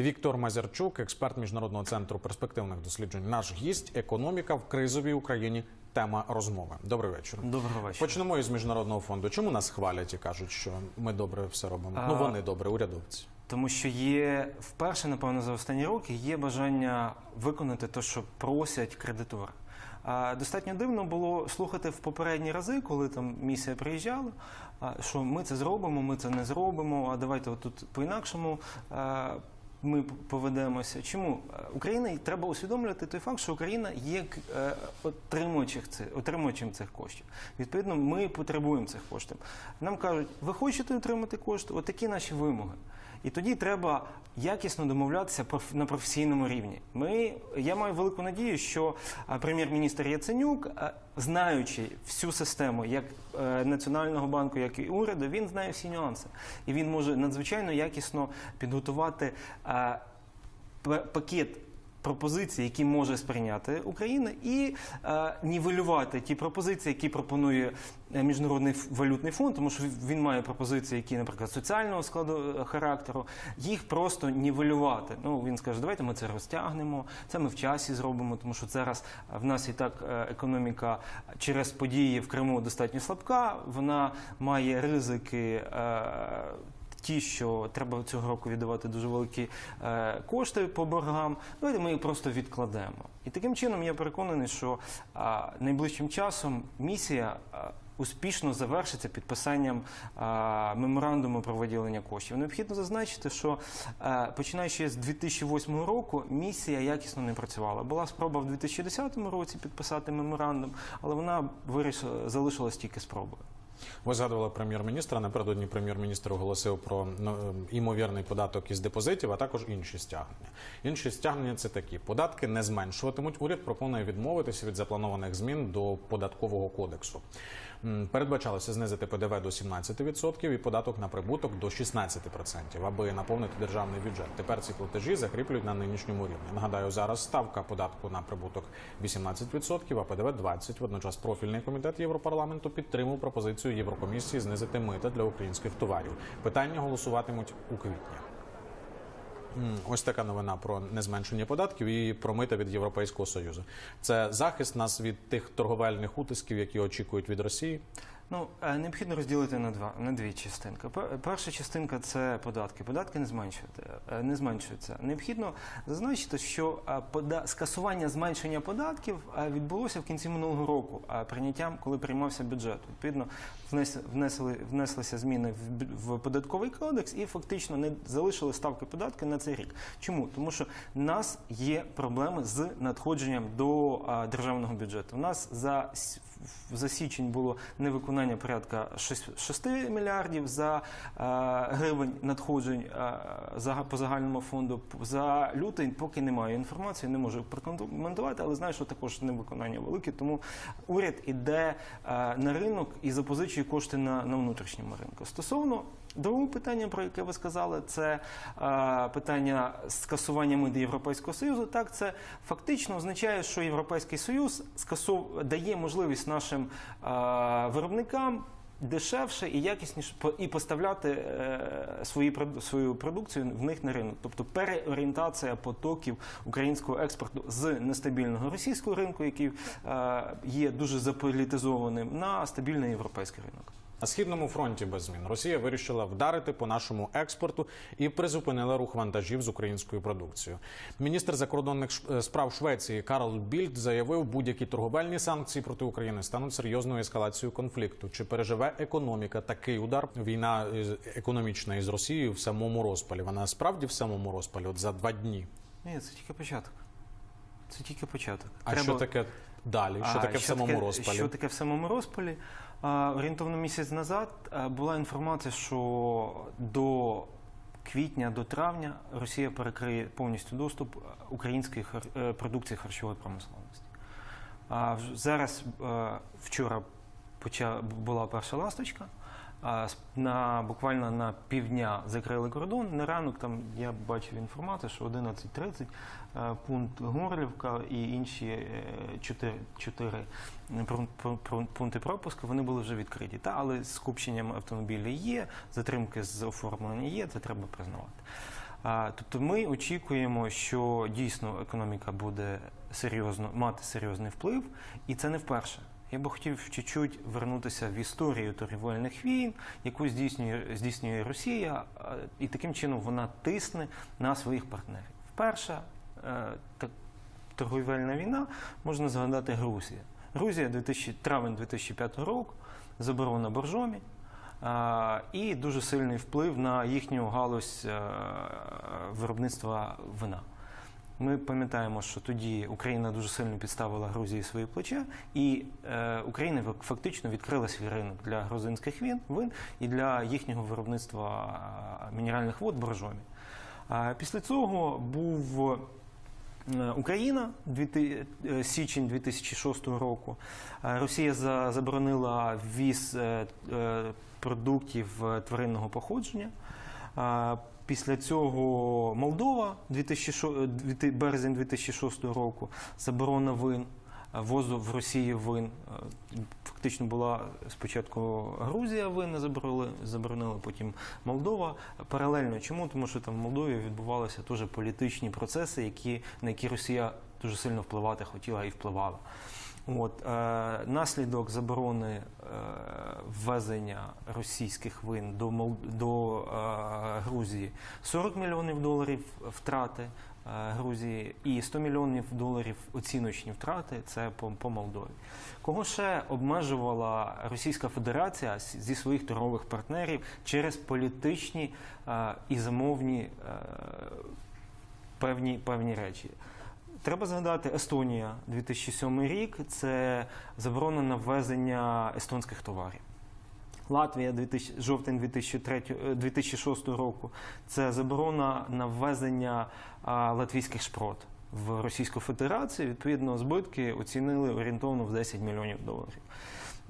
Віктор Мазярчук, експерт міжнародного центру перспективних досліджень. Наш гість економіка в кризовій Україні. Тема розмови. Добрий вечір. Доброго вечора. Почнемо із міжнародного фонду. Чому нас хвалять і кажуть, що ми добре все робимо? А- Ну вони добре, урядовці. Тому що є вперше, напевно, за останні роки є бажання виконати те, що просять кредитори. Достатньо дивно було слухати в попередні рази, коли там місія приїжджала, що ми це зробимо, ми це не зробимо. А давайте отут по-інакшому. а, Ми поведемося. Чому Е, Україна треба усвідомлювати той факт, що Україна є е, отримувачем цих, коштів. Відповідно, ми потребуємо цих коштів. Нам кажуть, ви хочете отримати кошти? Отакі наші вимоги. І тоді треба якісно домовлятися на професійному рівні. Ми, я маю велику надію, що прем'єр-міністр Яценюк, знаючи всю систему як е, Національного банку, як і уряду, він знає всі нюанси. І він може надзвичайно якісно підготувати е, пакет пропозицій, які може сприйняти Україна, і е, нівелювати ті пропозиції, які пропонує е, міжнародний валютний фонд, тому що він має пропозиції, які, наприклад, соціального складу е, характеру, їх просто нівелювати. Ну він скаже, давайте ми це розтягнемо, це ми в часі зробимо, тому що зараз е, в нас і так економіка через події в Криму достатньо слабка. Вона має ризики. е, Ті, що треба цього року віддавати дуже великі е, кошти по боргам, давайте ми їх просто відкладемо. І таким чином я переконаний, що найближчим часом місія успішно завершиться підписанням а, меморандуму про виділення коштів. Необхідно зазначити, що а, починаючи з 2008 року місія якісно не працювала. Була спроба в 2010 році підписати меморандум, але вона вирішила залишилась тільки спробою. Ви згадували прем'єр-міністра. Напередодні прем'єр-міністр оголосив про ну, ем, імовірний податок із депозитів, а також інші стягнення. Інші стягнення це такі: податки не зменшуватимуть. Уряд пропонує відмовитися від запланованих змін до податкового кодексу. Передбачалося знизити ПДВ до 17% і податок на прибуток до 16%, аби наповнити державний бюджет. Тепер ці платежі закріплюють на нинішньому рівні. Нагадаю, зараз ставка податку на прибуток 18%, а ПДВ 20%. Водночас профільний комітет Європарламенту підтримав пропозицію Єврокомісії знизити мита для українських товарів. Питання голосуватимуть у квітні. Ось така новина про незменшення податків і про мита від Європейського союзу. Це захист нас від тих торговельних утисків, які очікують від Росії. Ну, е, необхідно розділити на два на дві частинки. Пер- Перша частинка це податки. Податки не зменшуються. е, Не зменшуються. Необхідно зазначити, що е, пода- скасування зменшення податків відбулося в кінці минулого року, прийняттям, коли приймався бюджет. Відповідно, внесли внеслися зміни в податковий кодекс і фактично не залишили ставки податки на цей рік. Чому? Тому що в нас є проблеми з надходженням до державного бюджету. У нас за за січень було невиконання порядка 6 мільярдів за е, гривень надходжень е, по загальному фонду. За лютий поки немає інформації, не можу прокоментувати, але знаю, що також невиконання велике. Тому уряд іде е, на ринок і запозичує кошти на, на внутрішньому ринку. Стосовно Другого питання, про яке ви сказали, це е, питання скасування мит Європейського Союзу. Так, це фактично означає, що Європейський Союз скасов... дає можливість нашим е, виробникам дешевше і якісніше і поставляти е, свої свою продукцію в них на ринок, тобто переорієнтація потоків українського експорту з нестабільного російського ринку, який е, є дуже заполітизованим, на стабільний європейський ринок. На східному фронті без змін Росія вирішила вдарити по нашому експорту і призупинила рух вантажів з українською продукцією. Міністр закордонних е, справ Швеції Карл Більд заявив, будь-які торговельні санкції проти України стануть серйозною ескалацією конфлікту. Чи переживе економіка такий удар? Війна економічна із Росією в самому розпалі. Вона справді в самому розпалі, от за два дні. Ні, це тільки початок. Це тільки початок. А що таке далі? Що А, таке в самому таке- розпалі? Що таке в самому розпалі? Орієнтовно місяць назад була інформація, що до квітня, до травня Росія перекриє повністю доступ е, української е, продукції харчової промисловості. Зараз е, вчора була перша ласточка. На буквально на півдня закрили кордон. На ранок там я бачив інформацію, що 11.30 е, пункт Горлівка і інші е, чотири, чотири прун- прун- прун- пункти пропуску вони були вже відкриті. Та але скупченням автомобілів є, затримки з оформленням є, це треба признавати. Тобто ми очікуємо, що дійсно економіка буде серйозно мати серйозний вплив, і це не вперше. Я би хотів чуть-чуть вернутися в історію торгівельних війн, яку здійснює, здійснює Росія, і таким чином вона тисне на своїх партнерів. Вперше е, торгівельна війна можна згадати Грузія. Грузія 2000, травень 2005 року, заборона боржомі а, і дуже сильний вплив на їхню галузь е, виробництва вина. Ми пам'ятаємо, що тоді Україна дуже сильно підставила Грузії свої плече, і е, Україна фактично відкрила свій ринок для грузинських вин, вин і для їхнього виробництва е, мінеральних вод боржомі. А після цього був Е, Україна, е, січень 2006 року. Е, Росія за- заборонила ввіз е, е, продуктів е, тваринного походження. Після цього Молдова, 2006, е, березень 2006 року, заборона вин, ввозу в Росії вин. Фактично була спочатку Грузія вин заборонила, заборонила, потім Молдова. Паралельно чому? Тому що там в Молдові відбувалися теж політичні процеси, які, на які Росія дуже сильно впливати хотіла і впливала. От, е, наслідок заборони е, ввезення російських вин до, до е, Грузії 40 мільйонів доларів втрати е, Грузії і 100 мільйонів доларів оціночні втрати це по, по Молдові. Кого ще обмежувала Російська Федерація зі своїх торгових партнерів через політичні е, і замовні е, певні, певні речі? Треба згадати Естонія 2007 рік. Це заборона на ввезення естонських товарів. Латвія 2000, жовтень 2003, е, 2006 року. Це заборона на ввезення латвійських шпрот в Російську Федерацію. Відповідно, збитки оцінили орієнтовно в 10 мільйонів доларів.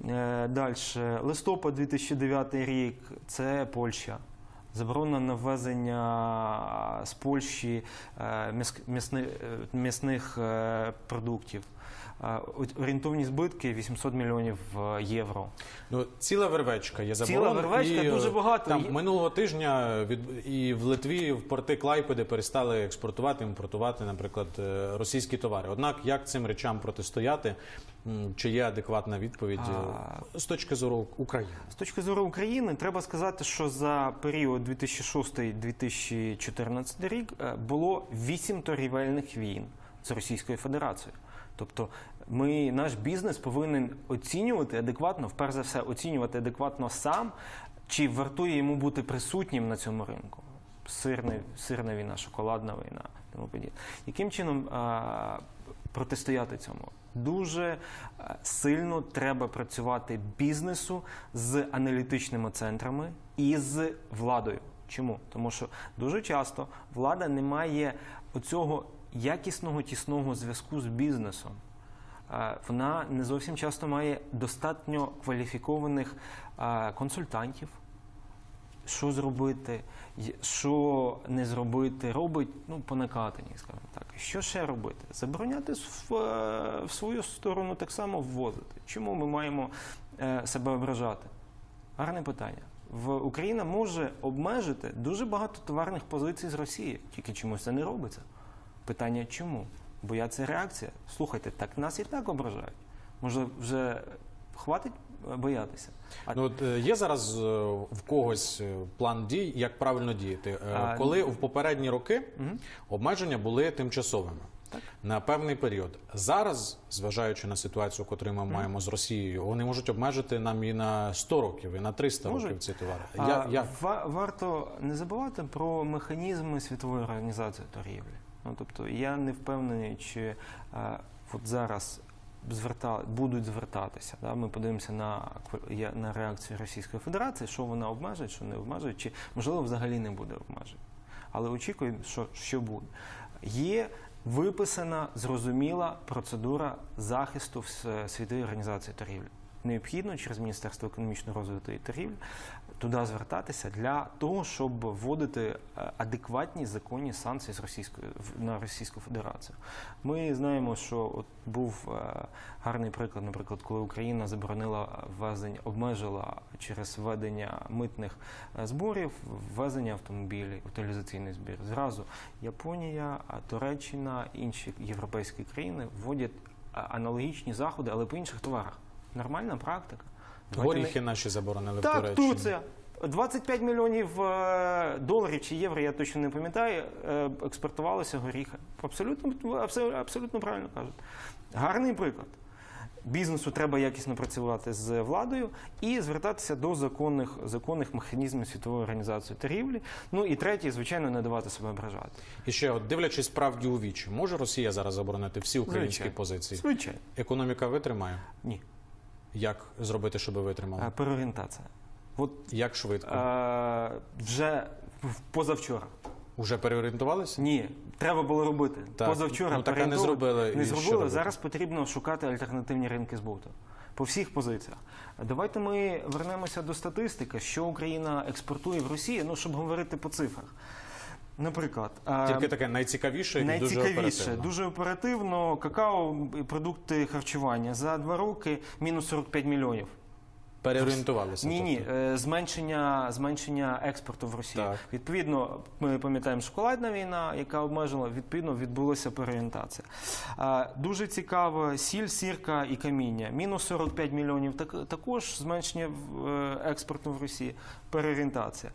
Е, Далі, листопад 2009 рік це Польща. Заборона на ввезення з Польщі е, е, м'ясних е, продуктів. Е, Орієнтовні збитки 800 мільйонів е, євро. Ну, ціла вервечка є Ціла вервечка, і, дуже е, багато. Там минулого тижня від і в Литві в порти Клайпеди перестали експортувати, імпортувати, наприклад, е, російські товари. Однак як цим речам протистояти? Чи є адекватна відповідь е, з точки зору України? З точки зору України, треба сказати, що за період 2006-2014 рік е, було вісім торгівельних війн з Російською Федерацією. Тобто, ми наш бізнес повинен оцінювати адекватно, вперше за все, оцінювати адекватно сам, чи вартує йому бути присутнім на цьому ринку. Сирна, сирна війна, шоколадна війна, тому подібне. Яким чином а, протистояти цьому? Дуже е, сильно треба працювати бізнесу з аналітичними центрами і з владою. Чому? Тому що дуже часто влада не має оцього якісного тісного зв'язку з бізнесом. Е, Вона не зовсім часто має достатньо кваліфікованих е, консультантів, що зробити, що не зробити, робить ну, по накатанні, скажімо так. Що ще робити? Забороняти в, е, в свою сторону так само ввозити. Чому ми маємо е, себе ображати? Гарне питання. В Україна може обмежити дуже багато товарних позицій з Росії, тільки чомусь це не робиться. Питання чому? Бо я це реакція. Слухайте, так нас і так ображають. Може, вже хватить боятися? А Ну от е, є зараз е, в когось е, план дій, як правильно діяти, А, коли в попередні роки обмеження були тимчасовими. Так. На певний період зараз, зважаючи на ситуацію, яку ми маємо з Росією, вони можуть обмежити нам і на 100 років, і на 300 Можуть. років ці товари. А, Я, я... ва- варто не забувати про механізми світової організації торгівлі. Ну тобто я не впевнений, чи е, от зараз зверта, будуть звертатися. Да? Ми подивимося на, на реакцію Російської Федерації, що вона обмежує, що не обмежує, чи можливо взагалі не буде обмежень. Але очікуємо, що, що буде. Є виписана зрозуміла процедура захисту в с- світовій організації торгівлі. Необхідно через Міністерство економічного розвитку і торгівлі туди звертатися для того, щоб вводити е, адекватні законні санкції з Російської на Російську Федерацію. Ми знаємо, що от був е, гарний приклад, наприклад, коли Україна заборонила ввезення, обмежила через введення митних е, зборів ввезення автомобілів, утилізаційний збір. Зразу Японія, Туреччина, інші європейські країни вводять аналогічні заходи, але по інших товарах. Нормальна практика. Горіхи наші заборонили в так, Туреччині. Турція. 25 мільйонів е, доларів чи євро, я точно не пам'ятаю, е, експортувалися горіхи. Абсолютно, абсо- абсолютно правильно кажуть. Гарний приклад. Бізнесу треба якісно працювати з владою і звертатися до законних, законних механізмів світової організації торгівлі. Ну і третє, звичайно, не давати себе ображати. І ще, от, дивлячись справді у вічі, може Росія зараз заборонити всі українські Звичайно. позиції? Звичайно. Економіка витримає? Ні. Як зробити, щоб витримала? Е, Переорієнтація. От Як швидко? е, вже позавчора. Уже переорієнтувалися? Ні, треба було робити. Так. Позавчора Ну, так, не зробили. Не зробили. Зараз потрібно шукати альтернативні ринки збуту. По всіх позиціях. Давайте ми вернемося до статистики, що Україна експортує в Росію, ну щоб говорити по цифрах. Наприклад, Тільки таке найцікавіше і дуже оперативно. дуже оперативно, какао, і продукти харчування за два роки мінус 45 мільйонів. Переорієнтувалися. Ні, ні, тобто. е, зменшення, зменшення експорту в Росію. Так. Відповідно, ми пам'ятаємо шоколадна війна, яка обмежила, відповідно, відбулася переорієнтація. Дуже цікаво, сіль, сірка і каміння. Мінус 45 мільйонів, так, також зменшення е, експорту в Росії, переорієнтація.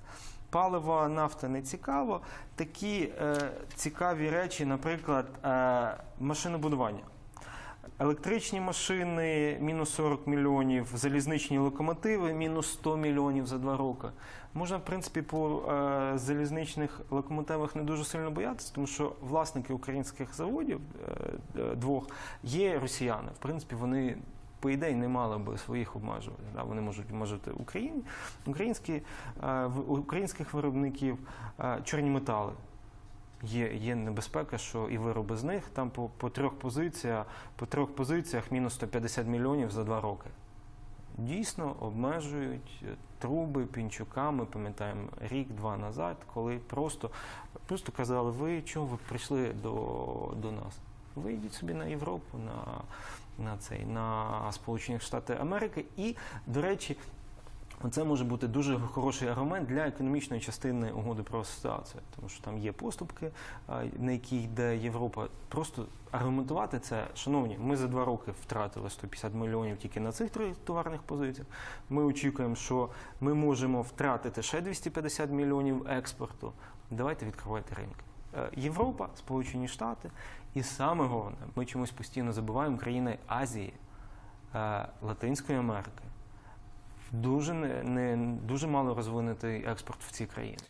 Паливо, нафта не цікаво. Такі е, цікаві речі, наприклад, е, машинобудування. Електричні машини мінус 40 мільйонів, залізничні локомотиви мінус 100 мільйонів за два роки. Можна, в принципі, по е, залізничних локомотивах не дуже сильно боятися, тому що власники українських заводів е, е, двох є росіяни. В принципі, вони. По ідеї не мали би своїх обмежувань. Да? Вони можуть обмежити Україні, українські, е, українських виробників, е, чорні метали є, є небезпека, що і вироби з них там по, по трьох позиціях, по трьох позиціях мінус 150 мільйонів за два роки. Дійсно обмежують е, труби пінчука. Ми пам'ятаємо рік-два назад, коли просто, просто казали, ви чого ви прийшли до, до нас? Ви йдіть собі на Європу, на, на цей на Сполучені Штати Америки. І, до речі, це може бути дуже хороший аргумент для економічної частини угоди про асоціацію, тому що там є поступки, на які йде Європа. Просто аргументувати це, шановні, ми за два роки втратили 150 мільйонів тільки на цих трьох товарних позиціях. Ми очікуємо, що ми можемо втратити ще 250 мільйонів експорту. Давайте відкривайте ринки. Е, Європа, Сполучені Штати, і саме головне, ми чомусь постійно забуваємо країни Азії, е, Латинської Америки дуже не, дуже мало розвинутий експорт в ці країни.